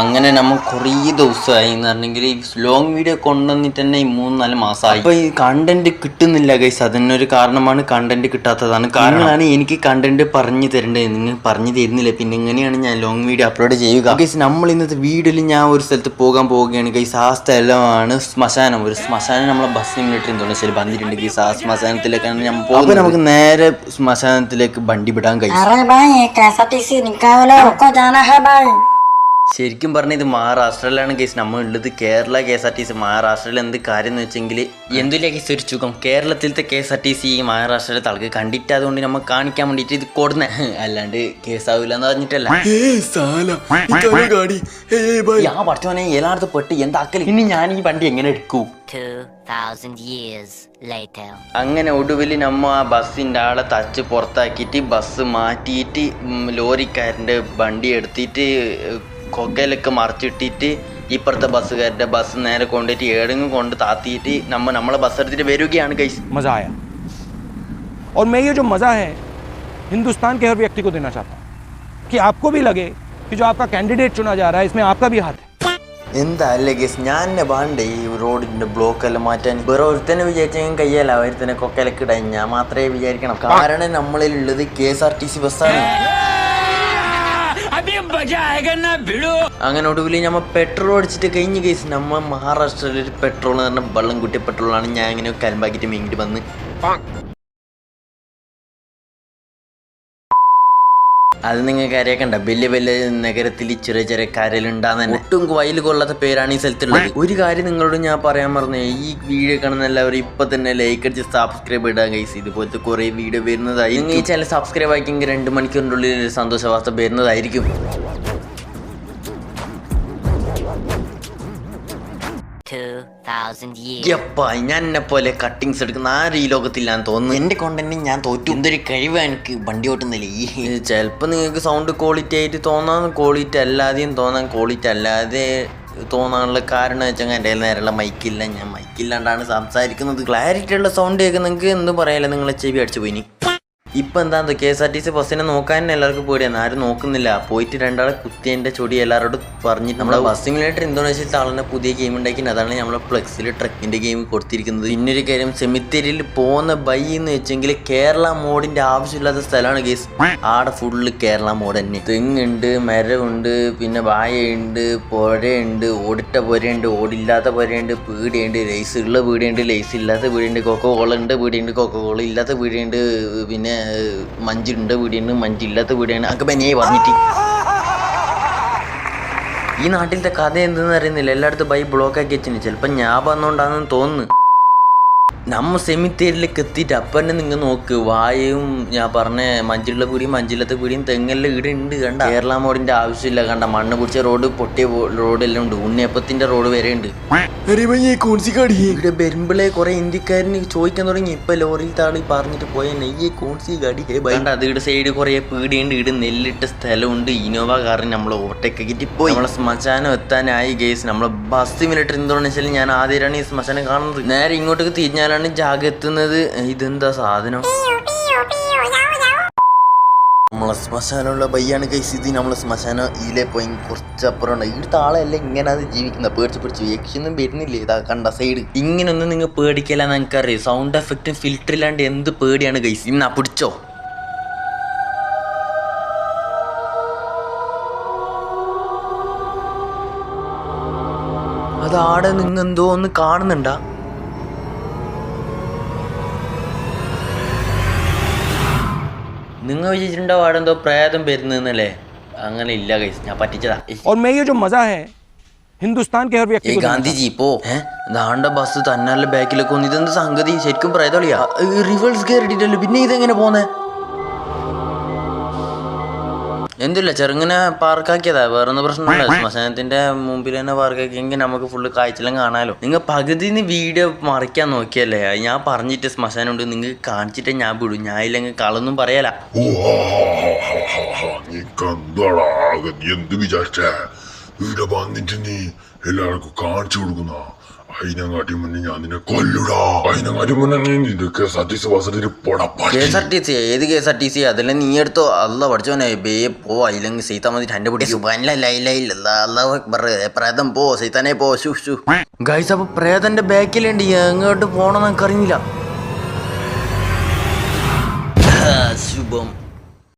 അങ്ങനെ നമ്മൾ കുറേ ദിവസമായി എന്ന് പറഞ്ഞെങ്കിൽ ഈ ലോങ് വീഡിയോ കൊണ്ടുവന്നിട്ട് തന്നെ ഈ മൂന്ന് നാല് മാസമായി. അപ്പോൾ ഈ കണ്ടന്റ് കിട്ടുന്നില്ല ഗൈസ് അതിനൊരു കാരണമാണ് കണ്ടന്റ് കിട്ടാത്തതാണ്. കാരണമാണ് എനിക്ക് കണ്ടന്റ് പറഞ്ഞു തരേണ്ടത്. നിങ്ങൾ പറഞ്ഞു തരുന്നില്ല. പിന്നെ എങ്ങനെയാണ് ഞാൻ ലോങ് വീഡിയോ അപ്ലോഡ് ചെയ്യുക? ഗൈസ് നമ്മൾ ഇന്നത്തെ വീഡിയോയിൽ ഞാൻ ഒരു സ്ഥലത്ത് പോകാൻ പോവുകയാണ്. ഗൈസ് ആ സ്ഥലമാണ് ശ്മശാനം. ഒരു ശ്മശാനം നമ്മളെ ബസ് ഇങ്ങോട്ട് തോന്നുന്നു വന്നിട്ടുണ്ട്. ഗൈസ് ആ ശ്മശാനത്തിലേക്കാണ് ഞാൻ പോകുന്നത്. നമുക്ക് നേരെ ശ്മശാനത്തിലേക്ക് വണ്ടി വിടാൻ കഴിയും ശരിക്കും പറഞ്ഞ ഇത് മഹാരാഷ്ട്രയിലാണ് കേസ്. നമ്മൾ ഉള്ളത് Kerala K S R T C. മഹാരാഷ്ട്രയിൽ എന്ത് കാര്യം എന്ന് വെച്ചെങ്കിൽ എന്തില്ല കേസ് ഒരു സുഖം കേരളത്തിലത്തെ K S R T C ഈ മഹാരാഷ്ട്രയിലെ തളക്ക് കണ്ടിട്ട് അതുകൊണ്ട് നമ്മൾ കാണിക്കാൻ വേണ്ടിയിട്ട് ഇത് കൊടുന്നെ. അല്ലാണ്ട് കേസാവില്ല എന്ന് പറഞ്ഞിട്ടല്ല. ഞാൻ പഠിച്ചവനെ എല്ലായിടത്തും പെട്ട് എന്താക്കൽ? ഇനി ഞാൻ ഈ വണ്ടി എങ്ങനെ എടുക്കൂ? 2,000 years later. അങ്ങനെ ഒടുവിൽ നമ്മ ആ ബസ്സിന്റെ ആളെ തച്ച് പുറത്താക്കിയിട്ട് ബസ് മാറ്റിയിട്ട് ലോറിക്കാരന്റെ ലോറിക്കാരന്റെ വണ്ടി എടുത്തിട്ട് കൊക്കയിലൊക്കെ മറിച്ചിട്ടിട്ട് ഇപ്പുറത്തെ ബസ്സുകാരുടെ ബസ് നേരെ കൊണ്ടിട്ട് ഏടെങ്കിലും കൊണ്ട് താത്തിയിട്ട് നമ്മ നമ്മളെ ബസ് എടുത്തിട്ട് വരികയാണ് കൈസ് मज़ा आया और मैं ये जो मज़ा है हिंदुस्तान के हर व्यक्ति को देना चाहता हूँ कि आपको भी लगे कि जो आपका कैंडिडेट चुना जा रहा है इसमें आपका भी हाथ है എന്താല്ലേ ഗേസ് ഞാൻ എന്നെ വേണ്ടേ ഈ റോഡിന്റെ ബ്ലോക്ക് എല്ലാം മാറ്റാൻ വേറെ ഒരുത്തനെ വിചാരിച്ചെങ്കിൽ കയ്യല്ല ഒരുത്തനെ കൊക്കയിലൊക്കെ ഇടാൻ ഞാൻ മാത്രമേ വിചാരിക്കണം കാരണം നമ്മളിൽ ഉള്ളത് K S R T C ബസ്സാണ് അങ്ങനെ ഒടുവിൽ നമ്മ പെട്രോൾ അടിച്ചിട്ട് കഴിഞ്ഞ് കേസ് നമ്മ മഹാരാഷ്ട്രയിൽ പെട്രോൾ എന്ന് പറഞ്ഞ വെള്ളം കുട്ടിയ പെട്രോളാണ് ഞാൻ ഇങ്ങനെ കലമ്പാക്കിയിട്ട് മീങ്ങിട്ട് വന്ന്. അത് നിങ്ങൾക്ക് അറിയാക്കണ്ട വലിയ വലിയ നഗരത്തിൽ ചെറിയ ചെറിയ കരലുണ്ടാകുന്ന ഒട്ടും വയൽ കൊള്ളാത്ത പേരാണ് ഈ സ്ഥലത്തുള്ളത്. ഒരു കാര്യം നിങ്ങളോട് ഞാൻ പറയാൻ പറഞ്ഞു ഈ വീഡിയോ കാണുന്ന എല്ലാവരും ഇപ്പൊ തന്നെ ലൈക്ക് അടിച്ച് സബ്സ്ക്രൈബ് ഇടാൻ കൈസ് ഇതുപോലത്തെ കുറെ വീഡിയോ വരുന്നതായി ഈ ചാനൽ സബ്സ്ക്രൈബ് ആക്കിയെങ്കിൽ രണ്ട് മണിക്കൂറിന്റെ ഉള്ളിൽ സന്തോഷവാർത്ത വരുന്നതായിരിക്കും. യപ്പാ ഞാൻ എന്നെ പോലെ കട്ടിങ്സ് എടുക്കുന്ന ആരും ഈ ലോകത്തില്ലാന്ന് തോന്നുന്നു. എന്റെ കോണ്ടന്റ് ഞാൻ തോറ്റു. എന്തൊരു കഴിവ് എനിക്ക് വണ്ടി ഓട്ടുന്നില്ല ഈ ചിലപ്പോൾ നിങ്ങൾക്ക് സൗണ്ട് ക്വാളിറ്റി ആയിട്ട് തോന്നാൻ ക്വാളിറ്റി അല്ലാതെയും തോന്നാൻ ക്വാളിറ്റി അല്ലാതെ തോന്നാനുള്ള കാരണം വെച്ചാൽ എന്റെ കയ്യിൽ നേരെയുള്ള മൈക്കില്ല ഞാൻ മൈക്കില്ലാണ്ടാണ് സംസാരിക്കുന്നത്. ക്ലാരിറ്റി ഉള്ള സൗണ്ട് കേൾക്കുന്നെങ്കിൽ എന്ത് പറയാല്ല നിങ്ങളെ ചെവി അടിച്ചു പോയിനി ഇപ്പൊ എന്താ K S R T C ബസ്സിനെ നോക്കാൻ തന്നെ എല്ലാവർക്കും പേടിയാണ്. ആരും നോക്കുന്നില്ല. പോയിട്ട് രണ്ടാളെ കുത്തിയതിന്റെ ചൊടി എല്ലാവരോടും പറഞ്ഞിട്ട് നമ്മുടെ ബസ് സിമുലേറ്റർ ഇന്തോനേഷ്യയിൽ ആളിനെ പുതിയ ഗെയിം ഉണ്ടാക്കി അതാണ് നമ്മളെ ഫ്ലെക്സിൽ ട്രക്കിന്റെ ഗെയിം കൊടുത്തിരിക്കുന്നത്. പിന്നൊരു കാര്യം സെമിത്തേരിയിൽ പോകുന്ന ബൈ എന്ന് വെച്ചെങ്കിൽ കേരള മോഡിന്റെ ആവശ്യമില്ലാത്ത സ്ഥലമാണ് കേസ് ആടെ ഫുള്ള് കേരള മോഡ് തന്നെ. തെങ്ങുണ്ട് മരമുണ്ട് പിന്നെ വായയുണ്ട് പുഴയുണ്ട് ഓടിട്ട പുരയുണ്ട് ഓടില്ലാത്ത പുരയുണ്ട് പീടിയുണ്ട് ലൈസ് ഉള്ള പീടിയുണ്ട് ലൈസ് ഇല്ലാത്ത പീടിയുണ്ട് കൊക്കോ കോള ഉണ്ട് പീടിയുണ്ട് കൊക്കോ കോള ഇല്ലാത്ത പീടിയുണ്ട് പിന്നെ മഞ്ചുണ്ട് പീടിയുണ്ട് മഞ്ചില്ലാത്ത വീടാണ്. ഒക്കെ ബനിയായി പറഞ്ഞിട്ട്. ഈ നാട്ടിലത്തെ കഥ എന്തെന്ന് അറിയുന്നില്ല. എല്ലായിടത്തും ബൈ ബ്ലോക്ക് ആക്കി വെച്ചിന്. ചിലപ്പോൾ ഞാൻ വന്നോണ്ടാന്ന് തോന്നുന്നു. നമ്മ സെമിത്തേരിലേക്ക് എത്തിയിട്ട് അപ്പം തന്നെ നിങ്ങൾ നോക്ക്. വായയും ഞാൻ പറഞ്ഞ മഞ്ചുള്ള പുരിയും മഞ്ചില്ലാത്ത പുരിയും തെങ്ങെല്ലാം ഇവിടെ ഉണ്ട് കണ്ട കേരള മോഡിന്റെ ആവശ്യമില്ല. കണ്ട മണ്ണ് പിടിച്ച റോഡ് പൊട്ടിയ റോഡെല്ലാം ഉണ്ട്. ഉണ്ണിയപ്പത്തിന്റെ റോഡ് വരെ ഉണ്ട്. ഇവിടെ വരുമ്പോഴേ കുറെ ഇന്ത്യക്കാരന് ചോദിക്കാൻ തുടങ്ങി. ഇപ്പൊ ലോറിയിൽ താളി പറഞ്ഞിട്ട് പോയ നെയ്യെ കോൺസി കടി അത് ഇവിടെ സൈഡ് കുറെ പീടിയുണ്ട്. ഇവിടെ നെല്ലിട്ട സ്ഥലമുണ്ട്. ഇനോവ കാറിന് നമ്മൾ ഓവർടേക്ക് പോയി. നമ്മളെ ശ്മശാനം എത്താനായി ഗേസ് നമ്മളെ ബസ് മിനിറ്റ് എന്തുകൊണ്ടെന്ന് വെച്ചാൽ ഞാൻ ആദ്യമായിട്ടാണ് ഈ ശ്മശാനം കാണുന്നത്. നേരെ ഇങ്ങോട്ടേക്ക് തിരിഞ്ഞാലാണ് ജാഗ എത്തുന്നത്. ഇതെന്താ സാധനം? നമ്മളെ ശ്മശാനമുള്ള ബയ്യാണ് കൈസ് ഇത് നമ്മളെ ശ്മശാനം ഇതിലെ പോയി കുറച്ചപ്പുറമുണ്ട് ഈ ഇവിടുത്തെ ആളെല്ലാം ഇങ്ങനെ അത് ജീവിക്കുന്ന. പേടിച്ച് പേടിച്ച് യക്ഷൊന്നും വരുന്നില്ലേ? ഇതാ കണ്ട സൈഡ് ഇങ്ങനൊന്നും നിങ്ങൾ പേടിക്കല എനിക്കറിയാം. സൗണ്ട് എഫക്റ്റും ഫിൽറ്റർ ഇല്ലാണ്ട് എന്ത് പേടിയാണ് കൈസ് ഇന്നാ പിടിച്ചോ. അതാടെ നിങ്ങൾ എന്തോ ഒന്ന് കാണുന്നുണ്ടാ? നിങ്ങൾ വിചാരിച്ചിട്ടുണ്ടാവും അവിടെ എന്തോ പ്രേതം വരുന്നല്ലേ അങ്ങനെ ഇല്ല കൈസ് ഞാൻ പറ്റിച്ചതാ और मैं ये जो मज़ा है हिंदुस्तान के हर व्यक्ति ഏ को देना ഗാന്ധിജി ഇപ്പോ ദാണ്ട ബസ് തന്നാലെ ബാക്കിലൊക്കെ വന്നു ഇതെന്ത് സംഗതി ശരിക്കും പ്രേതളിയാ റിവേഴ്സ് കയറിയിട്ടല്ലോ പിന്നെ ഇതെങ്ങനെ പോന്നെ എന്തില്ല ചെറുങ്ങനെ പാർക്കാക്കിയതാ വേറൊന്നും പ്രശ്നമില്ല. ശ്മശാനത്തിന്റെ മുമ്പിൽ തന്നെ പാർക്കാക്കിയെങ്കിൽ നമുക്ക് ഫുള്ള് കാഴ്ചയെല്ലാം കാണാലോ. നിങ്ങൾ പകുതിന്ന് വീഡിയോ മറിക്കാൻ നോക്കിയല്ലേ? ഞാൻ പറഞ്ഞിട്ട് ശ്മശാനം ഉണ്ട്. നിങ്ങൾ കാണിച്ചിട്ടേ ഞാൻ വിടും. ഞാൻ ഇല്ലെങ്കിൽ കളൊന്നും പറയാല. എന്ത് വിചാരിച്ച? ഇവിടെ വന്നിട്ട് നീ എല്ലാവർക്കും കാണിച്ചു കൊടുക്കുന്ന? അതിനെങ്ങാട്ടി മുന്നേ ഞാൻ നിന്നെ കൊല്ലുടാ അതിനെങ്ങാട്ടി മുന്നേ നീ നിനക്ക് സതീശ് പോടാ കെ പൊടപ്പാക്കി എസ് ആർ ടി സി ഏത് K S R T C അതെല്ലാം നീ എടുത്തോ അല്ല പഠിച്ചോനെ ബേ പോ ഇല്ലെങ്കിൽ സീത്ത മതി രണ്ട് പിടി പ്രേതം പോ സീത്തനെ പോ ശു ശു ഗൈസ് അപ്പൊ പ്രേതന്റെ ബാക്കിലുണ്ട് എങ്ങോട്ട് പോണെന്ന് എനിക്ക് അറിയില്ല ശുഭം.